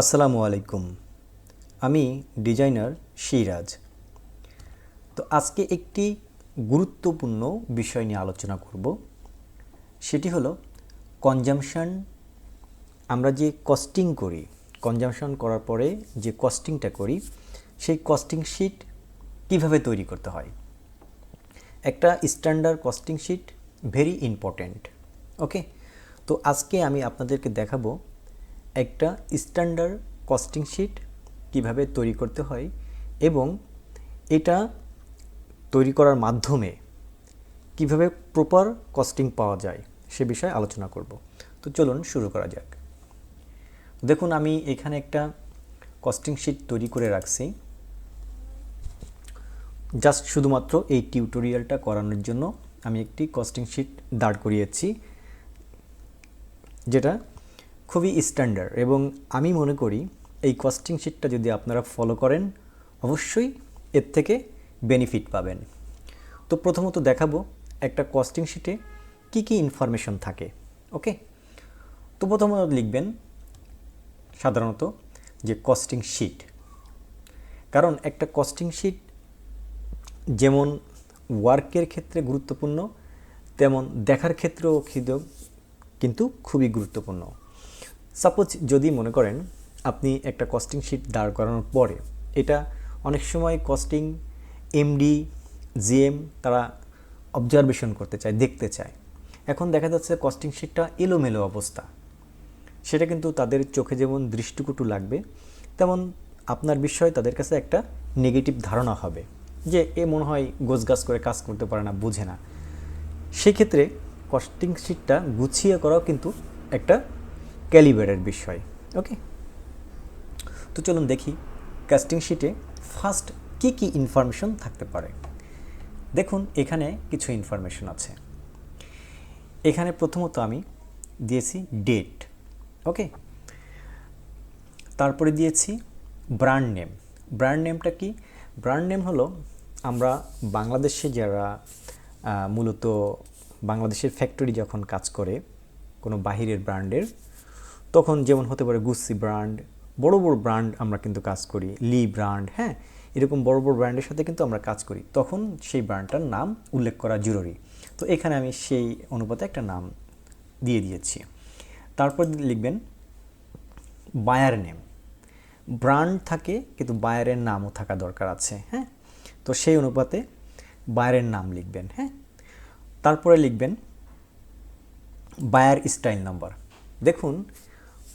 আসসালামু আলাইকুম। আমি ডিজাইনার সিরাজ। তো আজকে একটি গুরুত্বপূর্ণ বিষয় নিয়ে আলোচনা করব। সেটি হলো কনজামশন আমরা যে কস্টিং করি কনজামশন করার পরে যে কস্টিংটা করি, সেই কস্টিং শিট কীভাবে তৈরি করতে হয়? একটা standard costing sheet very important okay তো আজকে আমি আপনাদেরকে দেখাবো একটা স্ট্যান্ডার্ড কস্টিং শিট কীভাবে তৈরি করতে হয় এবং এটা তৈরি করার মাধ্যমে কীভাবে প্রপার কস্টিং পাওয়া যায় সে বিষয়ে আলোচনা করব। তো চলুন শুরু করা যাক। দেখুন, আমি এখানে একটা কস্টিং শিট তৈরি করে রাখছি। জাস্ট শুধুমাত্র এই টিউটোরিয়ালটা করানোর জন্য আমি একটি কস্টিং শিট দাঁড় করিয়েছি, যেটা খুবই স্ট্যান্ডার্ড এবং আমি মনে করি এই কস্টিং শিটটা যদি আপনারা ফলো করেন, অবশ্যই এর থেকে বেনিফিট পাবেন। তো প্রথমত দেখাবো একটা কস্টিং শিটে কি কি ইনফরমেশন থাকে ওকে তো প্রথমত লিখবেন সাধারণত যে কস্টিং শিট কারণ একটা কস্টিং শিট যেমন ওয়ার্কের ক্ষেত্রে গুরুত্বপূর্ণ, তেমন দেখার ক্ষেত্রেও কিন্তু খুবই গুরুত্বপূর্ণ। সাপোজ যদি মনে করেন আপনি একটা কস্টিং শিট দাঁড় করানোর পরে, এটা অনেক সময় কস্টিং এমডি জিএম তারা অবজারভেশন করতে চায়, দেখতে চায়। এখন দেখা যাচ্ছে কস্টিং শিটটা এলোমেলো অবস্থা। সেটা কিন্তু তাদের চোখে যেমন দৃষ্টিকটু লাগবে, তেমন আপনার বিষয়ে তাদের কাছে একটা নেগেটিভ ধারণা হবে। যে এ মনে হয় গোছগাছ করে কাজ করতে পারে না, বুঝে না। সেক্ষেত্রে কস্টিং শিটটা গুছিয়ে করাও কিন্তু একটা ক্যালিবারের বিষয়, ওকে? তো চলুন দেখি কাস্টিং শিটে ফার্স্ট কি কি ইনফরমেশন থাকতে পারে। দেখুন, এখানে কিছু ইনফরমেশন আছে। এখানে প্রথমত আমি দিয়েছি ডেট ওকে? তারপরে দিয়েছি ব্র্যান্ড নেম ব্র্যান্ড নেমটা কি? ব্র্যান্ড নেম হলো আমরা বাংলাদেশে যারা মূলত বাংলাদেশের ফ্যাক্টরি যখন কাজ করে, কোনো বাহিরের ব্র্যান্ডের তখন যেমন হতে পারে গুসি ব্র্যান্ড, বড় বড় ব্র্যান্ড আমরা কিন্তু কাজ করি, লি ব্র্যান্ড হ্যাঁ এরকম বড় বড় ব্র্যান্ডের সাথে কিন্তু আমরা কাজ করি। তখন সেই ব্র্যান্ডটার নাম উল্লেখ করা জরুরি। তো এখানে আমি সেই অনুপাতে একটা নাম দিয়ে দিয়েছি। তারপর লিখবেন বায়ার নেম। ব্র্যান্ড থাকে, কিন্তু বায়ারের নামও থাকা দরকার আছে হ্যাঁ? তো সেই অনুপাতে বায়ারের নাম লিখবেন হ্যাঁ? তারপরে লিখবেন বায়ার স্টাইল নাম্বার। দেখুন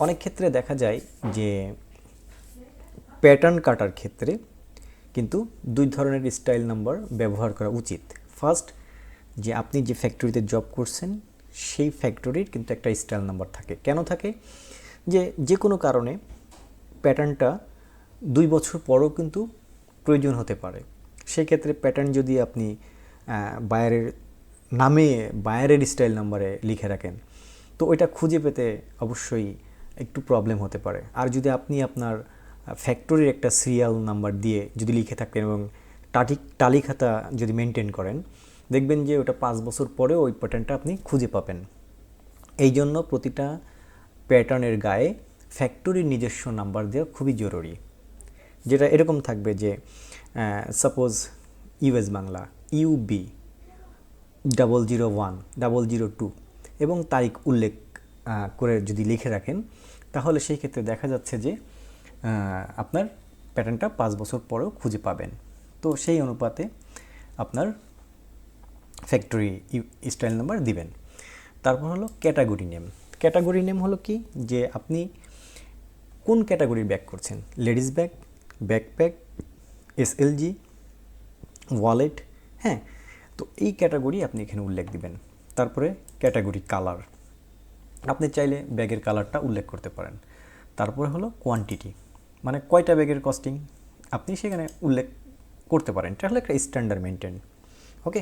অনেক ক্ষেত্রে দেখা যায় যে প্যাটার্ন কাটার ক্ষেত্রে কিন্তু দুই ধরনের স্টাইল নাম্বার ব্যবহার করা উচিত। ফার্স্ট যে আপনি যে ফ্যাক্টরিতে জব করছেন, সেই ফ্যাক্টরির কিন্তু একটা স্টাইল নাম্বার থাকে। কেন থাকে? যে যে কোনো কারণে প্যাটার্নটা দুই বছর পরও কিন্তু প্রয়োজন হতে পারে। সেই ক্ষেত্রে প্যাটার্ন যদি আপনি বায়ারের নামে বায়ারের স্টাইল নাম্বারে লিখে রাখেন, তো ওইটা খুঁজে পেতে অবশ্যই একটু প্রবলেম হতে পারে। আর যদি আপনি আপনার ফ্যাক্টরির একটা সিরিয়াল নাম্বার দিয়ে যদি লিখে থাকেন এবং টাটি তালিকাটা যদি মেনটেন করেন, দেখবেন যে ওটা পাঁচ বছর পরেও ওই প্যাটার্নটা আপনি খুঁজে পাবেন। এই জন্য প্রতিটা প্যাটার্নের গায়ে ফ্যাক্টরির নিজস্ব নাম্বার দেওয়া খুবই জরুরি। যেটা এরকম থাকবে যে suppose US Bangla UB double zero one double zero two এবং তারিখ উল্লেখ করে যদি লিখে রাখেন, তাহলে সেই ক্ষেত্রে দেখা যাচ্ছে যে আপনার প্যাটার্নটা পাঁচ বছর পরেও খুঁজে পাবেন। তো সেই অনুপাতে আপনার ফ্যাক্টরি স্টাইল নাম্বার দিবেন। তারপর হলো ক্যাটাগরি নেম ক্যাটাগরি নেম হলো কি? যে আপনি কোন ক্যাটাগরির ব্যাগ করছেন? Ladies bag backpack SLG wallet হ্যাঁ? তো এই ক্যাটাগরি আপনি এখানে উল্লেখ দিবেন। তারপরে ক্যাটাগরি কালার আপনি চাইলে ব্যাগের কালারটা উল্লেখ করতে পারেন। তারপরে হলো কোয়ান্টিটি মানে কয়টা ব্যাগের কস্টিং আপনি সেখানে উল্লেখ করতে পারেন। এটা হলো একটা স্ট্যান্ডার্ড মেনটেন ওকে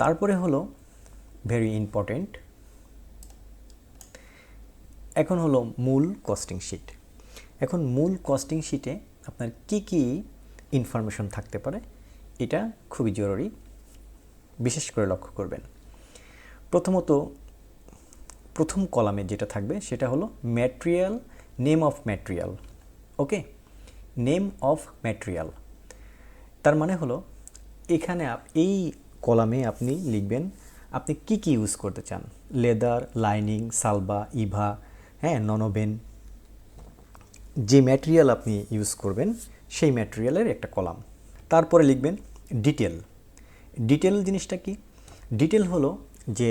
তারপরে হলো ভেরি ইম্পর্টেন্ট এখন হলো মূল কস্টিং শিট এখন মূল কস্টিং শিটে আপনার কি কি ইনফরমেশন থাকতে পারে, এটা খুবই জরুরি। বিশেষ করে লক্ষ্য করবেন। প্রথমত, প্রথম কলামে যেটা থাকবে সেটা হলো material name of material okay? Name of material তার মানে হলো, এখানে এই কলামে আপনি লিখবেন, আপনি কি কি ইউজ করতে চান? লেদার লাইনিং সালবা, ইভা হ্যাঁ ননোবেন যে ম্যাটেরিয়াল আপনি ইউজ করবেন, সেই ম্যাটেরিয়ালের একটা কলাম তারপরে লিখবেন ডিটেল ডিটেল জিনিসটা কি? ডিটেল হলো যে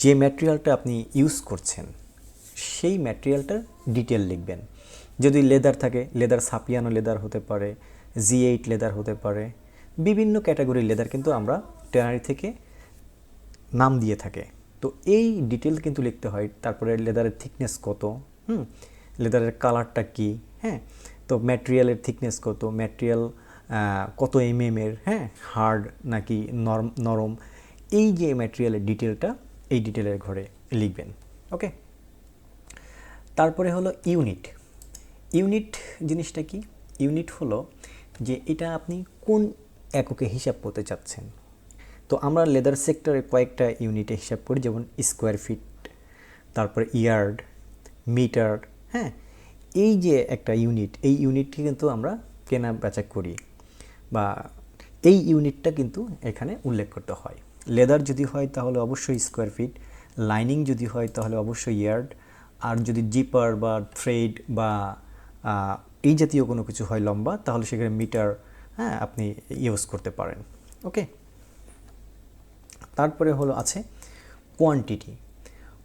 যে ম্যাটেরিয়ালটা আপনি ইউজ করছেন, সেই ম্যাটেরিয়ালটার ডিটেল লিখবেন। যদি লেদার থাকে লেদার সাপিয়ানো লেদার হতে পারে জি এইট লেদার হতে পারে, বিভিন্ন ক্যাটাগরির লেদার কিন্তু আমরা ট্যানারি থেকে নাম দিয়ে থাকে। তো এই ডিটেল কিন্তু লিখতে হয়, তারপরে লেদারের থিকনেস কত, হুম? লেদারের কালারটা কি হ্যাঁ? তো ম্যাটেরিয়ালের থিকনেস কত? ম্যাটেরিয়াল কত এম এর হ্যাঁ? হার্ড নাকি নরম নরম? এই যে ম্যাটেরিয়ালের ডিটেলটা এই ডিটেলের ঘরে লিখবেন ওকে তারপরে হলো ইউনিট ইউনিট জিনিসটা কি? ইউনিট হলো যে এটা আপনি কোন এককে হিসাব করতে চাচ্ছেন? তো আমরা লেদার সেক্টরে কয়েকটা ইউনিটে হিসাব করি, যেমন স্কোয়ার ফিট তারপরে ইয়ার্ড মিটার হ্যাঁ এই যে একটা ইউনিট এই ইউনিটটি কিন্তু আমরা কেনা বেচা করি বা এই ইউনিটটা কিন্তু এখানে উল্লেখ করতে হয়। লেদার যদি হয় তাহলে অবশ্যই স্কোয়ার ফিট লাইনিং যদি হয় তাহলে অবশ্যই ইয়ার্ড আর যদি জিপার বা থ্রেড বা এই জাতীয় কোনো কিছু হয় লম্বা, তাহলে সেখানে মিটার হ্যাঁ আপনি ইউজ করতে পারেন। ওকে তারপরে হলো আছে কোয়ান্টিটি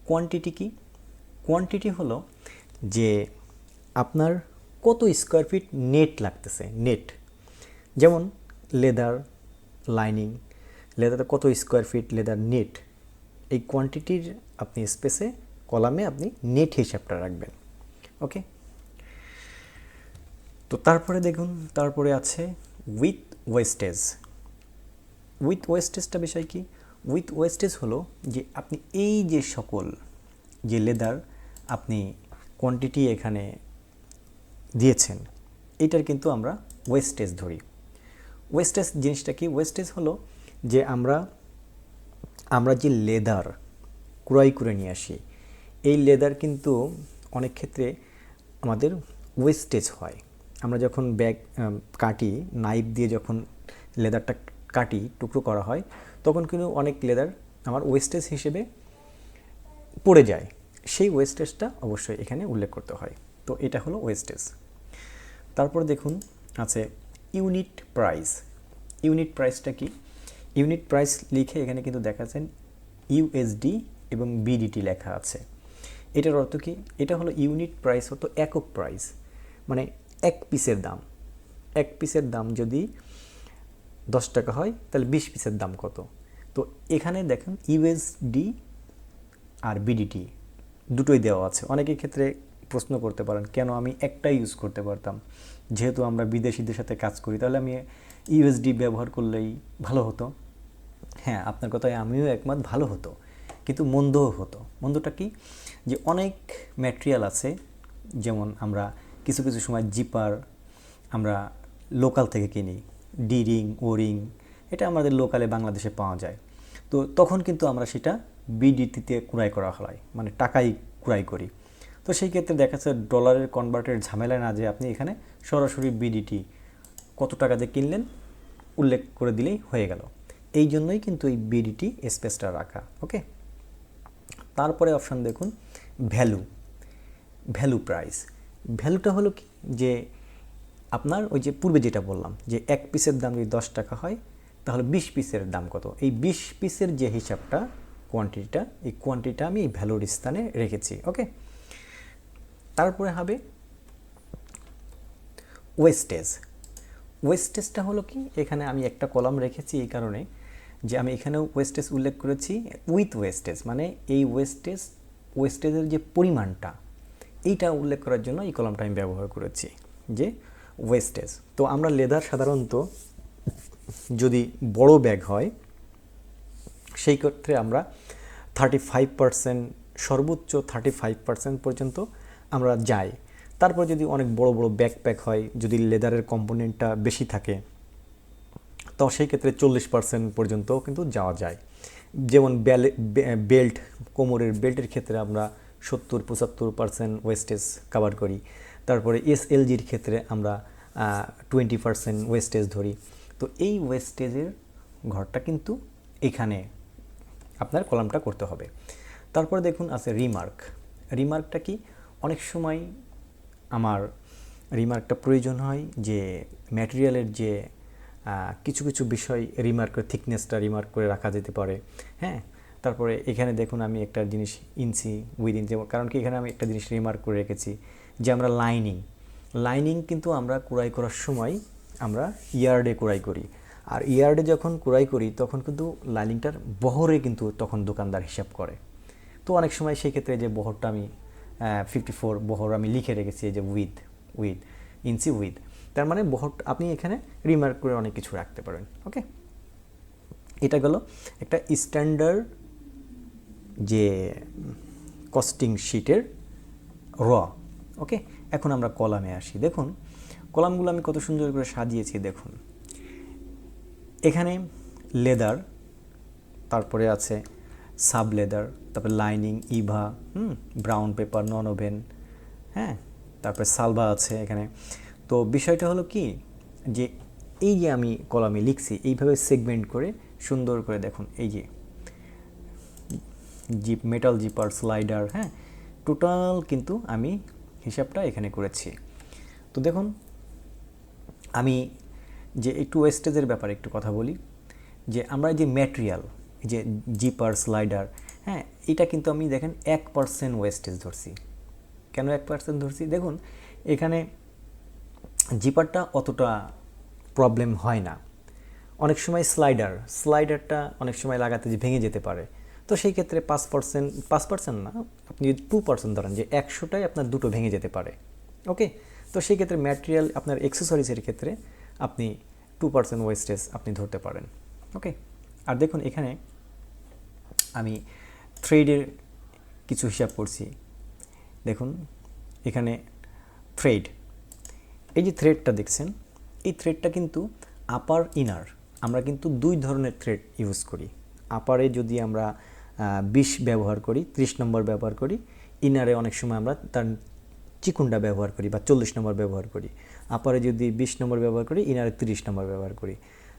কোয়ান্টিটি কি? কোয়ান্টিটি হলো যে আপনার কত স্কোয়ার ফিট নেট লাগতেছে নেট যেমন লেদার লাইনিং লেদারে কত স্কোয়ার ফিট লেদার নেট এই কোয়ান্টিটির আপনি স্পেসে কলামে আপনি নেট হিসাবটা রাখবেন ওকে তো তারপরে দেখুন, তারপরে আছে উইথ ওয়েস্টেজ উইথ ওয়েস্টেজটা বিষয় কি? উইথ ওয়েস্টেজ হলো যে আপনি এই যে সকল যে লেদার আপনি কোয়ান্টিটি এখানে দিয়েছেন, এটার কিন্তু আমরা ওয়েস্টেজ ধরি। ওয়েস্টেজ জিনিসটা কি? ওয়েস্টেজ হলো যে আমরা আমরা যে লেদার ক্রয় করে নিয়ে আসি, এই লেদার কিন্তু অনেক ক্ষেত্রে আমাদের ওয়েস্টেজ হয়। আমরা যখন ব্যাগ কাটি নাইফ দিয়ে যখন লেদারটা কাটি, টুকরো করা হয়, তখন কিন্তু অনেক লেদার আমার ওয়েস্টেজ হিসেবে পড়ে যায়। সেই ওয়েস্টেজটা অবশ্যই এখানে উল্লেখ করতে হয়। তো এটা হলো ওয়েস্টেজ তারপর দেখুন, আছে ইউনিট প্রাইস ইউনিট প্রাইসটা কি? ইউনিট প্রাইস লিখে এখানে কিন্তু দেখাচ্ছেন ইউএসডি এবং বিডিটি লেখা আছে। এটার অর্থ কি? এটা হলো ইউনিট প্রাইস হতো একক প্রাইস মানে এক পিসের দাম। এক পিসের দাম যদি দশ টাকা হয়, তাহলে বিশ পিসের দাম কত? তো এখানে দেখেন ইউএসডি আর বিডিটি দুটোই দেওয়া আছে। অনেকের ক্ষেত্রে প্রশ্ন করতে পারেন, কেন আমি একটাই ইউজ করতে পারতাম? যেহেতু আমরা বিদেশিদের সাথে কাজ করি, তাহলে আমি ইউএসডি ব্যবহার করলেই ভালো হতো? হ্যাঁ আপনার কথায় আমিও একমত, ভালো হতো। কিন্তু মন্দও হতো। মন্দটা কি? যে অনেক ম্যাটেরিয়াল আছে, যেমন আমরা কিছু কিছু সময় জিপার আমরা লোকাল থেকে কিনি। ডি রিং এটা আমাদের লোকালে বাংলাদেশে পাওয়া যায়। তো তখন কিন্তু আমরা সেটা বিডিটিতে ক্রয় করা হয় মানে টাকাই ক্রয় করি। তো সেই ক্ষেত্রে দেখা যাচ্ছে ডলারের কনভার্টের ঝামেলা না যে আপনি এখানে সরাসরি বিডিটি কত টাকা দিয়ে কিনলেন উল্লেখ করে দিলেই হয়ে গেল। এই জন্যই কিন্তু এই বিডিটি স্পেসটা রাখা ওকে তারপরে অপশান দেখুন ভ্যালু ভ্যালু প্রাইস ভ্যালুটা হলো কি? যে আপনার ওই যে পূর্বে যেটা বললাম, যে এক পিসের দাম যদি দশ টাকা হয়, তাহলে বিশ পিসের দাম কত? এই বিশ পিসের যে হিসাবটা কোয়ান্টিটিটা এই কোয়ান্টিটিটা আমি এই ভ্যালুর স্থানে রেখেছি ওকে তারপরে হবে ওয়েস্টেজ ওয়েস্টেজটা হলো কি? এখানে আমি একটা কলাম রেখেছি এই কারণে যে আমি এখানেও ওয়েস্টেজ উল্লেখ করেছি উইথ ওয়েস্টেজ মানে এই ওয়েস্টেজ ওয়েস্টেজের যে পরিমাণটা, এইটা উল্লেখ করার জন্য এই কলামটা আমি ব্যবহার করেছি, যে ওয়েস্টেজ তো আমরা লেদার সাধারণত যদি বড় ব্যাগ হয় সেই ক্ষেত্রে আমরা থার্টি ফাইভ পার্সেন্ট সর্বোচ্চ থার্টি ফাইভ পার্সেন্ট পর্যন্ত আমরা যাই। তারপর যদি অনেক বড় বড় ব্যাকপ্যাক হয়, যদি লেদারের কম্পোনেন্টটা বেশি থাকে, তো সেই ক্ষেত্রে চল্লিশ পার্সেন্ট পর্যন্তও কিন্তু যাওয়া যায়। যেমন বেল্ট কোমরের বেল্টের ক্ষেত্রে আমরা সত্তর, পঁচাত্তর পার্সেন্ট ওয়েস্টেজ কাভার করি। তারপরে এসএলজির ক্ষেত্রে আমরা টোয়েন্টি পার্সেন্ট ওয়েস্টেজ ধরি। তো এই ওয়েস্টেজের ঘরটা কিন্তু এখানে আপনার কলামটা করতে হবে। তারপর দেখুন আছে রিমার্ক রিমার্কটা কি? অনেক সময় আমার রিমার্কটা প্রয়োজন হয় যে ম্যাটেরিয়ালের যে কিছু কিছু বিষয় রিমার্কের থিকনেসটা রিমার্ক করে রাখা যেতে পারে হ্যাঁ? তারপরে এখানে দেখুন আমি একটা জিনিস ইনসি উইদিন যেমন, কারণ কি এখানে আমি একটা জিনিস রিমার্ক করে রেখেছি যে আমরা লাইনিং লাইনিং কিন্তু আমরা কুড়াই করার সময় আমরা ইয়ার্ডে কুড়াই করি। আর ইয়ার্ডে যখন ক্রয় করি, তখন কিন্তু লাইনিংটার বহরে কিন্তু তখন দোকানদার হিসাব করে। তো অনেক সময় সেই ক্ষেত্রে যে বহরটা আমি ফিফটি ফোর বহর আমি লিখে রেখেছি যে উইথ উইথ ইঞ্চি উইথ তার মানে বহর আপনি এখানে রিমার্ক করে অনেক কিছু রাখতে পারেন ওকে এটা গেল একটা স্ট্যান্ডার্ড যে কস্টিং শিটের র ওকে এখন আমরা কলামে আসি। দেখুন, কলামগুলো আমি কত সুন্দর করে সাজিয়েছি, দেখুন। এখানে লেদার, তারপরে আছে সাব লেদার তারপরে lining, EVA, hmm, brown paper non woven হ্যাঁ তারপরে সালভা আছে এখানে। তো বিষয়টা হলো কি, যে এই যে আমি কলামে লিখছি, এইভাবে সেগমেন্ট করে সুন্দর করে দেখুন, এই যে জিপ, মেটাল জিপার, স্লাইডার হ্যাঁ টোটাল কিন্তু আমি হিসাবটা এখানে করেছি। তো দেখুন, আমি যে একটু ওয়েস্টেজের ব্যাপারে একটু কথা বলি, যে আমরা যে ম্যাটেরিয়াল যে জিপার স্লাইডার হ্যাঁ এটা কিন্তু আমি দেখেন এক পার্সেন্ট ওয়েস্টেজ ধরছি। কেন এক পার্সেন্ট ধরছি? দেখুন, এখানে জিপারটা অতটা প্রবলেম হয় না। অনেক সময় স্লাইডার স্লাইডারটা অনেক সময় লাগাতে যে ভেঙে যেতে পারে। তো সেই ক্ষেত্রে পাঁচ পার্সেন্ট পাঁচ পার্সেন্ট না, আপনি যদি টু পার্সেন্ট ধরেন যে একশোটাই আপনার দুটো ভেঙে যেতে পারে। ওকে তো সেই ক্ষেত্রে ম্যাটেরিয়াল আপনার এক্সেসরিজের ক্ষেত্রে আপনি টু পার্সেন্ট ওয়েস্টেজ আপনি ধরতে পারেন ওকে আর দেখুন এখানে আমি থ্রেডের কিছু হিসাব করছি। দেখুন, এখানে থ্রেড এই যে থ্রেডটা দেখছেন, এই থ্রেডটা কিন্তু আপার ইনার আমরা কিন্তু দুই ধরনের থ্রেড ইউজ করি। আপারে যদি আমরা বিশ ব্যবহার করি, ত্রিশ নম্বর ব্যবহার করি ইনারে অনেক সময় আমরা তার চিকুনটা ব্যবহার করি বা চল্লিশ নম্বর ব্যবহার করি। আপারে যদি বিশ নম্বর ব্যবহার করি, ইনারে তিরিশ নম্বর ব্যবহার করি।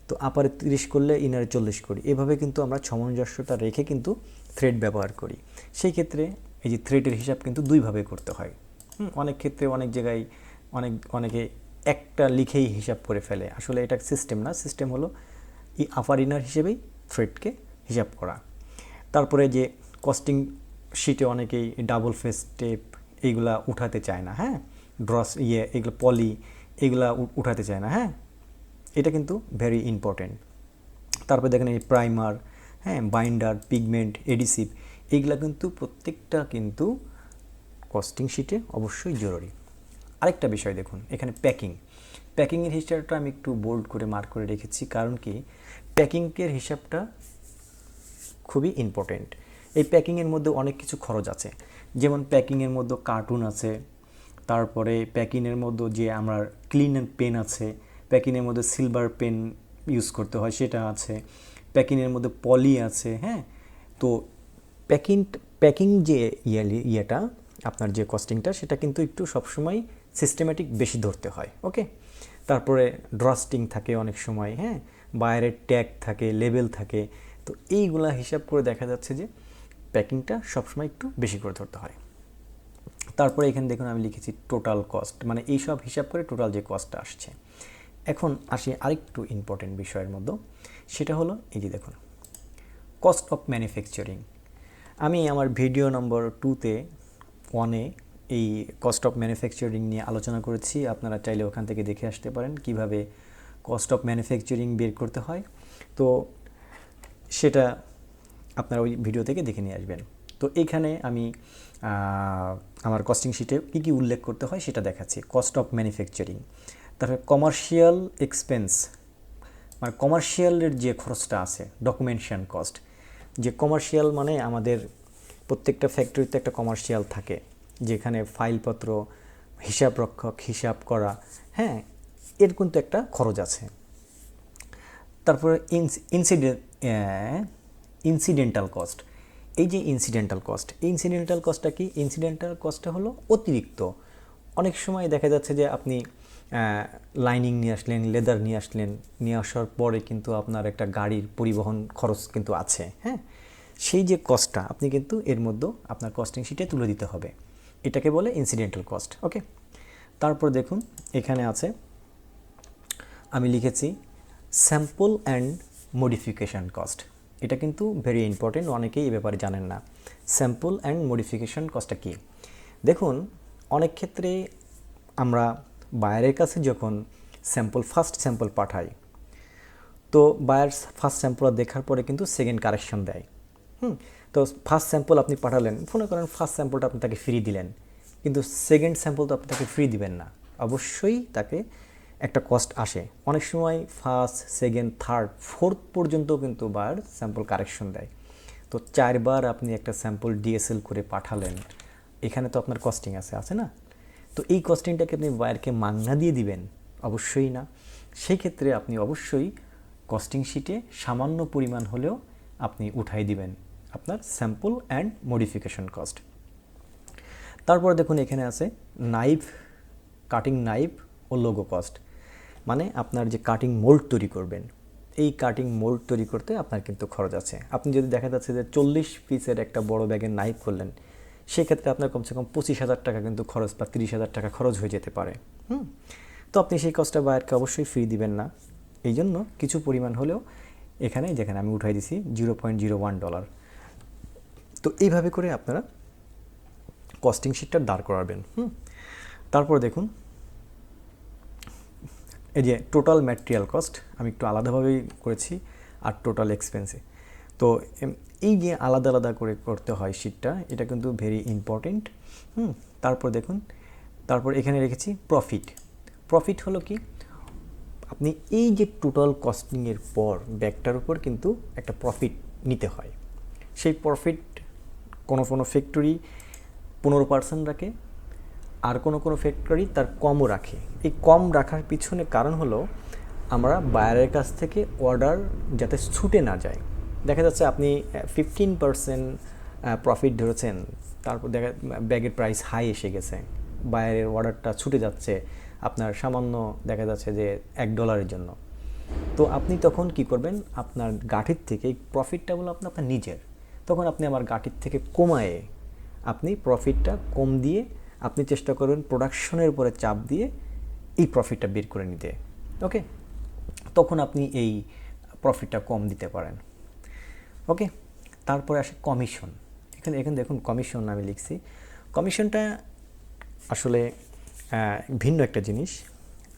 তো আপারে তিরিশ করলে ইনারে চল্লিশ করি। এভাবে কিন্তু আমরা সামঞ্জস্যতা রেখে কিন্তু থ্রেড ব্যবহার করি। সেই ক্ষেত্রে এই যে থ্রেডের হিসাব কিন্তু দুইভাবে করতে হয়। অনেক ক্ষেত্রে অনেক জায়গায় অনেক, অনেকে একটা লিখেই হিসাব করে ফেলে। আসলে এটা সিস্টেম না। সিস্টেম হলো এই আপার ইনার হিসেবেই থ্রেডকে হিসাব করা। তারপরে যে কস্টিং শিটে অনেকেই ডাবল ফেস টেপ এইগুলা উঠাতে চায় না হ্যাঁ? ড্রস ইয়ে এগুলো পলি এগুলা উঠাতে চায় না হ্যাঁ? এটা কিন্তু ভেরি ইম্পর্টেন্ট তারপরে দেখেন এই প্রাইমার হ্যাঁ বাইন্ডার পিগমেন্ট এডিসিভ এইগুলা কিন্তু প্রত্যেকটা কিন্তু কস্টিং শিটে অবশ্যই জরুরি। আরেকটা বিষয় দেখুন, এখানে প্যাকিং প্যাকিংয়ের হিসাবটা আমি একটু বোল্ড করে মার্ক করে রেখেছি, কারণ কি? প্যাকিংয়ের হিসাবটা খুবই ইম্পর্টেন্ট এই প্যাকিংয়ের মধ্যে অনেক কিছু খরচ আছে। যেমন প্যাকিংয়ের মধ্যে কার্টুন আছে তারপরে প্যাকিংয়ের মধ্যে যে আমার ক্লিন পেন আছে, প্যাকিংয়ের মধ্যে সিলভার পেন ইউজ করতে হয়, সেটা আছে। প্যাকিংয়ের মধ্যে পলি আছে হ্যাঁ? তো প্যাকিং প্যাকিং যে ইয়ে ইয়েটা, আপনার যে কস্টিংটা সেটা কিন্তু একটু সবসময় সিস্টেম্যাটিক বেশি ধরতে হয় ওকে তারপরে ড্রাস্টিং থাকে অনেক সময় হ্যাঁ? বাইরের ট্যাগ থাকে লেবেল থাকে। তো এইগুলা হিসাব করে দেখা যাচ্ছে যে প্যাকিংটা সবসময় একটু বেশি করে ধরতে হয়। তারপরে এখানে দেখুন আমি লিখেছি টোটাল কস্ট মানে এই সব হিসাব করে টোটাল যে কস্টটা আসছে। এখন আসি আরেকটু ইম্পর্টেন্ট বিষয়ের মধ্যে, সেটা হলো এই যে দেখুন কস্ট অফ ম্যানুফ্যাকচারিং আমি আমার ভিডিও নম্বর টুতে ওয়ানে এই কস্ট অফ ম্যানুফ্যাকচারিং নিয়ে আলোচনা করেছি, আপনারা চাইলে ওখান থেকে দেখে আসতে পারেন কীভাবে কস্ট অফ ম্যানুফ্যাকচারিং বের করতে হয়। তো সেটা আপনারা ওই ভিডিও থেকে দেখে নিয়ে আসবেন। তো এইখানে আমি আমার কস্টিং শিটে কী কী উল্লেখ করতে হয় সেটা দেখাচ্ছি। কস্ট অফ ম্যানুফ্যাকচারিং তারপরে কমার্শিয়াল এক্সপেন্স মানে কমার্শিয়ালের যে খরচটা আছে ডকুমেন্টেশন কস্ট যে কমার্শিয়াল মানে আমাদের প্রত্যেকটা ফ্যাক্টরিতে একটা কমার্শিয়াল থাকে, যেখানে ফাইলপত্র হিসাব রক্ষক, হিসাব করা হ্যাঁ এর কিন্তু একটা খরচ আছে। তারপরে ইনসিডেন্ট ইনসিডেন্টাল কস্ট এই যে ইনসিডেন্টাল কস্ট এই ইনসিডেন্টাল কস্টটা কি? ইনসিডেন্টাল কস্টটা হলো অতিরিক্ত। অনেক সময় দেখা যাচ্ছে যে আপনি লাইনিং নিয়ে আসলেন লেদার নিয়ে আসলেন, নিয়ে আসার পরে কিন্তু আপনার একটা গাড়ির পরিবহন খরচ কিন্তু আছে হ্যাঁ? সেই যে কস্টটা আপনি কিন্তু এর মধ্যে আপনার কস্টিং শিটে তুলে দিতে হবে। এটাকে বলে ইনসিডেন্টাল কস্ট ওকে তারপর দেখুন, এখানে আছে, আমি লিখেছি স্যাম্পল অ্যান্ড মডিফিকেশান কস্ট এটা কিন্তু ভেরি ইম্পর্টেন্ট অনেকেই এই ব্যাপারে জানেন না। স্যাম্পল অ্যান্ড মডিফিকেশান কস্টটা কী? দেখুন, অনেক ক্ষেত্রে আমরা বায়ারের কাছে যখন স্যাম্পল ফার্স্ট স্যাম্পল পাঠাই, তো বায়ার ফার্স্ট স্যাম্পল দেখার পরে কিন্তু সেকেন্ড কারেকশন দেয়। হুম, তো ফার্স্ট স্যাম্পল আপনি পাঠালেন, মনে করেন ফার্স্ট স্যাম্পলটা আপনি তাকে ফ্রি দিলেন, কিন্তু সেকেন্ড স্যাম্পল তো আপনি তাকে ফ্রি দিবেন না। অবশ্যই তাকে একটা কস্ট আসে। অনেক সময় ফার্স্ট সেকেন্ড থার্ড ফোর্থ পর্যন্ত কিন্তু বার স্যাম্পল কারেকশন দেয়। তো চারবার আপনি একটা স্যাম্পল ডিএসএল করে পাঠালেন, এখানে তো আপনার কস্টিং আছে আছে না? তো এই কস্টিংটাকে আপনি বায়ারকে মাংনা দিয়ে দিবেন, অবশ্যই না। সেই ক্ষেত্রে আপনি অবশ্যই কস্টিং শিটে সামান্য পরিমাণ হলেও আপনি উঠাই দিবেন আপনার স্যাম্পল অ্যান্ড মডিফিকেশন কস্ট তারপর দেখুন এখানে আছে নাইফ কাটিং নাইফ ও লোগো কস্ট মানে আপনার যে কাটিং মোল্ড তৈরি করবেন, এই কাটিং মোল্ড তৈরি করতে আপনার কিন্তু খরচ আছে। আপনি যদি দেখা যাচ্ছে যে চল্লিশ পিসের একটা বড় ব্যাগের নাইফ করলেন সেক্ষেত্রে আপনার কমসে কম পঁচিশ হাজার টাকা কিন্তু খরচ বা তিরিশ হাজার টাকা খরচ হয়ে যেতে পারে। হুম? তো আপনি সেই কস্টটা বায়ারকে অবশ্যই ফ্রি দিবেন না। এই জন্য কিছু পরিমাণ হলেও এখানে, যেখানে আমি উঠাই দিছি zero point zero one dollar তো এইভাবে করে আপনারা কস্টিং শিটটা দাঁড় করাবেন। হুম? তারপর দেখুন এই যে টোটাল ম্যাটেরিয়াল কস্ট আমি একটু আলাদাভাবেই করেছি, আর টোটাল এক্সপেন্সে তো এই যে আলাদা আলাদা করে করতে হয় শিটটা এটা কিন্তু ভেরি ইম্পর্টেন্ট হুম? তারপর দেখুন, তারপর এখানে রেখেছি প্রফিট প্রফিট হলো কি? আপনি এই যে টোটাল কস্টিংয়ের পর ব্যাগটার উপর কিন্তু একটা প্রফিট নিতে হয়। সেই প্রফিট কোনো কোনো ফ্যাক্টরি পনেরো পার্সেন্ট রাখে আর কোনো কোনো ফ্যাক্টরি তার কমও রাখে। এই কম রাখার পিছনে কারণ হলো আমরা বায়ারের কাছ থেকে অর্ডার যাতে ছুটে না যায়। দেখা যাচ্ছে আপনি ফিফটিন পার্সেন্ট প্রফিট ধরেছেন, তারপর দেখা, ব্যাগের প্রাইস হাই এসে গেছে বায়ারের অর্ডারটা ছুটে যাচ্ছে, আপনার সামান্য দেখা যাচ্ছে যে এক ডলারের জন্য। তো আপনি তখন কি করবেন? আপনার গাঠির থেকে, এই প্রফিটটা বলো আপনার আপনার নিজের। তখন আপনি আমার গাঠির থেকে কমায়ে আপনি প্রফিটটা কম দিয়ে আপনি চেষ্টা করবেন প্রোডাকশনের উপরে চাপ দিয়ে এই প্রফিটটা বের করে নিতে। ওকে তখন আপনি এই প্রফিটটা কম দিতে পারেন। ওকে তারপরে আসে কমিশন এখানে এখানে দেখুন কমিশন আমি লিখছি। কমিশনটা আসলে ভিন্ন একটা জিনিস।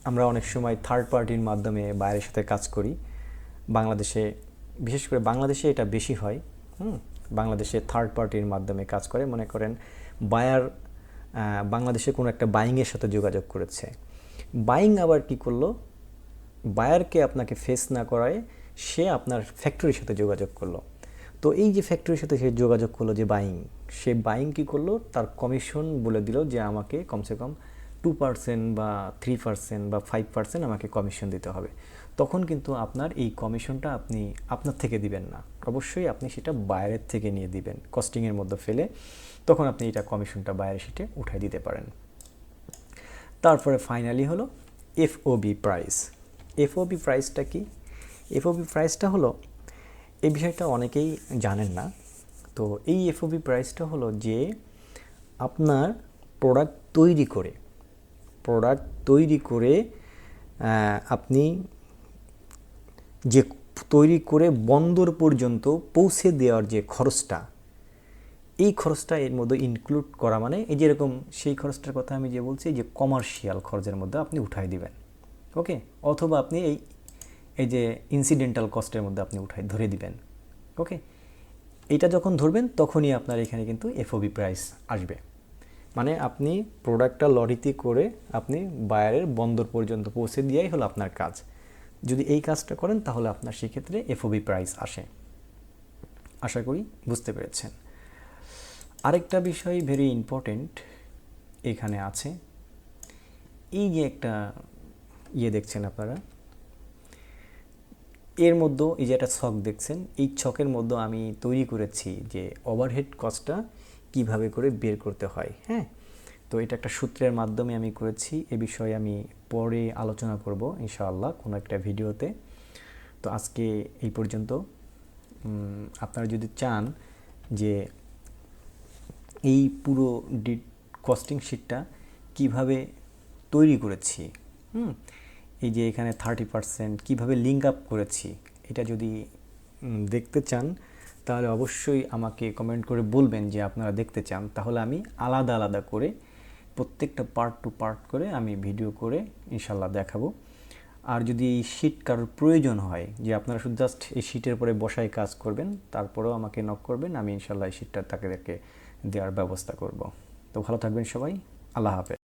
আমরা অনেক সময় থার্ড পার্টির মাধ্যমে বাইরের সাথে কাজ করি। বাংলাদেশে, বিশেষ করে বাংলাদেশে এটা বেশি হয়। হুম? বাংলাদেশে থার্ড পার্টির মাধ্যমে কাজ করে। মনে করেন বায়ার বাংলাদেশে কোনো একটা বাইংয়ের সাথে যোগাযোগ করেছে। বাইং আবার কি করল? বায়ারকে আপনাকে ফেস না করায় সে আপনার ফ্যাক্টরির সাথে যোগাযোগ করল। তো এই যে ফ্যাক্টরির সাথে সে যোগাযোগ করল যে বাইং সে বাইং কী করল? তার কমিশন বলে দিল যে আমাকে কমসে কম টু পার্সেন্ট বা থ্রি পার্সেন্ট বা ফাইভ পার্সেন্ট আমাকে কমিশন দিতে হবে। তখন কিন্তু আপনার এই কমিশনটা আপনি আপনার থেকে দিবেন না। অবশ্যই আপনি সেটা বাইরের থেকে নিয়ে দিবেন। কস্টিংয়ের মধ্যে ফেলে তখন আপনি এটা কমিশনটা বাইরে সিটে উঠাই দিতে পারেন। তারপরে ফাইনালি হলো এফওবি প্রাইস এফওবি প্রাইসটা কি? এফওবি প্রাইসটা হলো, এই বিষয়টা অনেকেই জানেন না। তো এই এফওবি প্রাইসটা হলো যে আপনার প্রোডাক্ট তৈরি করে প্রোডাক্ট তৈরি করে আপনি যে তৈরি করে বন্দর পর্যন্ত পৌঁছে দেওয়ার যে খরচটা এই খরচটা এর মধ্যে ইনক্লুড করা মানে এই যেরকম সেই খরচটার কথা আমি যে বলছি যে কমার্শিয়াল খরচের মধ্যে আপনি উঠাই দিবেন। ওকে অথবা আপনি এই এই যে ইনসিডেন্টাল কস্টের মধ্যে আপনি উঠাই, ধরে দিবেন। ওকে এটা যখন ধরবেন, তখনই আপনার এখানে কিন্তু এফওবি প্রাইস আসবে। মানে আপনি প্রোডাক্টটা লরিতে করে আপনি বায়ারের বন্দর পর্যন্ত পৌঁছে দিয়েই হলো আপনার কাজ। যদি এই কাজটা করেন, তাহলে আপনার সেক্ষেত্রে এফওবি প্রাইস আসে। আশা করি বুঝতে পেরেছেন। আরেকটা বিষয় ভেরি ইম্পর্টেন্ট এখানে আছে। এই যে একটা ইয়ে দেখছেন আপনারা, এর মধ্যে এই যে একটা ছক দেখছেন, এই ছকের মধ্যে আমি তৈরি করেছি যে ওভারহেড কস্টটা কীভাবে করে বের করতে হয় হ্যাঁ? তো এটা একটা সূত্রের মাধ্যমে আমি করেছি, এ বিষয়ে আমি পরে আলোচনা করব ইনশাআল্লাহ কোনো একটা ভিডিওতে। তো আজকে এই পর্যন্ত। আপনারা যদি চান যে এই পুরো ডি কস্টিং শিটটা কীভাবে তৈরি করেছি, হুম? এই যে এখানে থার্টি পার্সেন্ট কীভাবে লিঙ্ক আপ করেছি, এটা যদি দেখতে চান, তাহলে অবশ্যই আমাকে কমেন্ট করে বলবেন যে আপনারা দেখতে চান। তাহলে আমি আলাদা আলাদা করে, প্রত্যেকটা পার্ট টু পার্ট করে আমি ভিডিও করে ইনশাল্লাহ দেখাবো। আর যদি এই শিট কারোর প্রয়োজন হয়, যে আপনারা শুধু জাস্ট এই শিটের পরে বসায় কাজ করবেন, তারপরেও আমাকে নক করবেন, আমি ইনশাল্লাহ এই শিটটা তাদেরকে দেওয়ার ব্যবস্থা করব। তো ভালো থাকবেন সবাই। আল্লাহ হাফেজ।